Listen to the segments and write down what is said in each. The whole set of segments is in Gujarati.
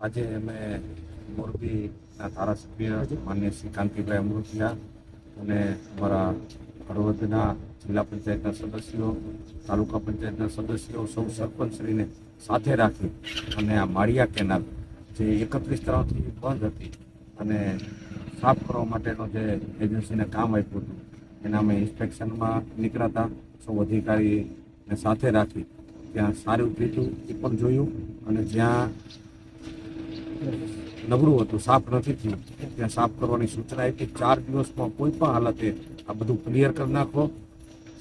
આજે અમે મોરબીના ધારાસભ્ય માન્ય શ્રી કાંતિભાઈ અમૃતિયા અને અમારા હળવદના જિલ્લા પંચાયતના સદસ્યો, તાલુકા પંચાયતના સદસ્યો, સૌ સરપંચશ્રીને સાથે રાખી અને આ માળિયા કેનાલ જે એકત્રીસ તરફથી બંધ હતી અને સાફ કરવા માટેનો જે એજન્સીને કામ આપ્યું હતું, એના અમે ઇન્સ્પેક્શનમાં નીકળ્યા હતા સૌ અધિકારીને સાથે રાખી, ત્યાં સારું પીતું એ પણ જોયું અને જ્યાં નબળું હતું સાફ નથી થયું. ત્યાં સાફ કરવાની સૂચના આપી ચાર દિવસમાં કોઈ પણ હાલતે આ બધું ક્લિયર કરી નાખો.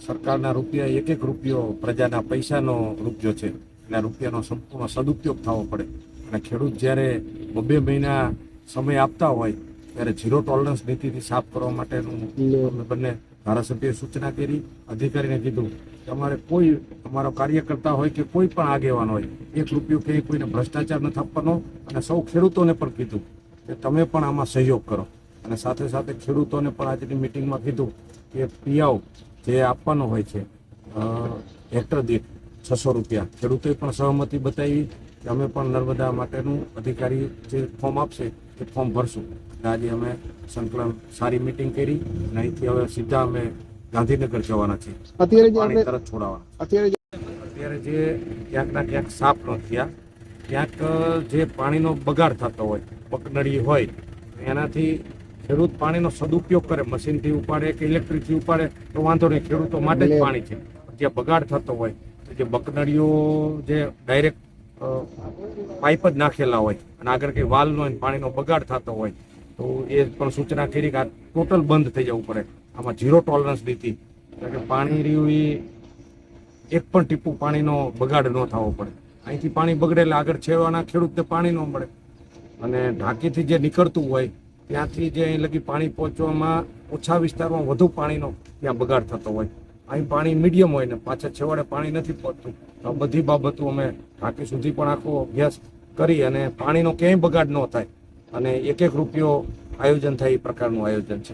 સરકારના રૂપિયા એક એક રૂપિયો પ્રજાના પૈસાનો રૂપિયો છે. એટલે આ રૂપિયાનો સંપૂર્ણ સદુપયોગ થવો પડે. અને ખેડૂત જ્યારે બબે મહિના સમય આપતા હોય ત્યારે ઝીરો ટોલરન્સ નીતિથી સાફ કરવા માટેનું બંને ધારાસભ્યએ સૂચના કરી, અધિકારીને કીધું કે અમારે કોઈ અમારો કાર્યકર્તા હોય કે કોઈ પણ આગેવાન હોય, એક રૂપિયો કે કોઈને ભ્રષ્ટાચાર નથી આપવાનો અને સૌ ખેડૂતોને પણ કીધું કે તમે પણ આમાં સહયોગ કરો. અને સાથે સાથે ખેડૂતોને પણ આજની મિટિંગમાં કીધું કે પિયાવ જે આપવાનો હોય છે હેક્ટર દીઠ છસો રૂપિયા. ખેડૂતોએ પણ સહમતિ બતાવી કે, અમે પણ નર્મદા માટેનું અધિકારી જે ફોર્મ આપશે એ ફોર્મ ભરશું આજે અમે સંકલન સારી મિટિંગ કરી અને અહીંથી હવે સીધા અમે ગાંધીનગર જવાના છીએ. અત્યારે તરત છોડાવવાના અત્યારે જે અત્યારે જે ક્યાંકના ક્યાંક સાફ ન થયા ક્યાંક જે પાણીનો બગાડ થતો હોય પકનળી હોય એનાથી ખેડૂત પાણીનો સદુપયોગ કરે મશીનથી ઉપાડે કે ઇલેક્ટ્રિકથી ઉપાડે તો વાંધો નહીં ખેડૂતો માટે જ પાણી છે. જે બગાડ થતો હોય તો જે બકનળીઓ જે ડાયરેક્ટ પાઇપ જ નાખેલા હોય અને આગળ કંઈ વાલ નો હોય પાણીનો બગાડ થતો હોય તો એ પણ સૂચના કરી કે આ ટોટલ બંધ થઈ જવું પડે. આમાં ઝીરો ટોલરન્સ લીધી. એટલે કે પાણી રહ્યું એ એક પણ ટીપું પાણીનો બગાડ ન થવો પડે. અહીંથી પાણી બગડે એટલે આગળ છેડવાના ખેડૂતને પાણી ન મળે. અને ઢાંકીથી જે નીકળતું હોય, ત્યાંથી જે અહીં લગી પાણી પહોંચવામાં ઓછા વિસ્તારમાં વધુ પાણીનો ત્યાં બગાડ થતો હોય. અહીં પાણી મીડિયમ હોય ને, પાછા છેવાડે પાણી નથી પહોંચતું આ બધી બાબતો અમે ટાંકી સુધી પણ આખો અભ્યાસ કરી અને પાણીનો ક્યાંય બગાડ ન થાય. અને એક એક રૂપિયો આયોજન થાય એ પ્રકારનું આયોજન છે.